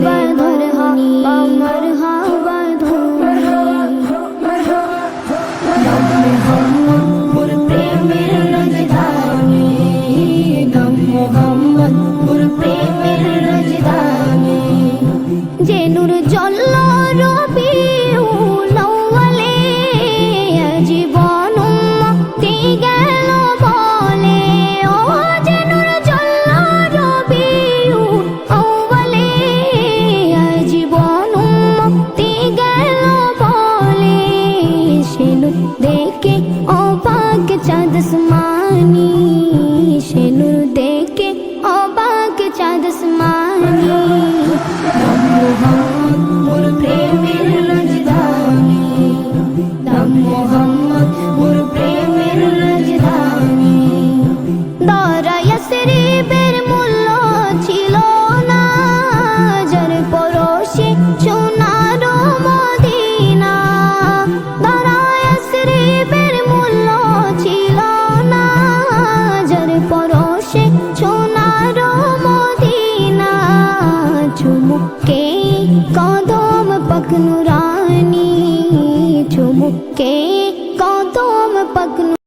你。দেখে ও পাক চাঁদ আসমানি সেনু দেখে ও পাক চাঁদ আসমানি মোর প্রেমের রাজধানী ছিল না যার পরশে সোনার কদম পকনুরানি চুমুকে কদম পকনু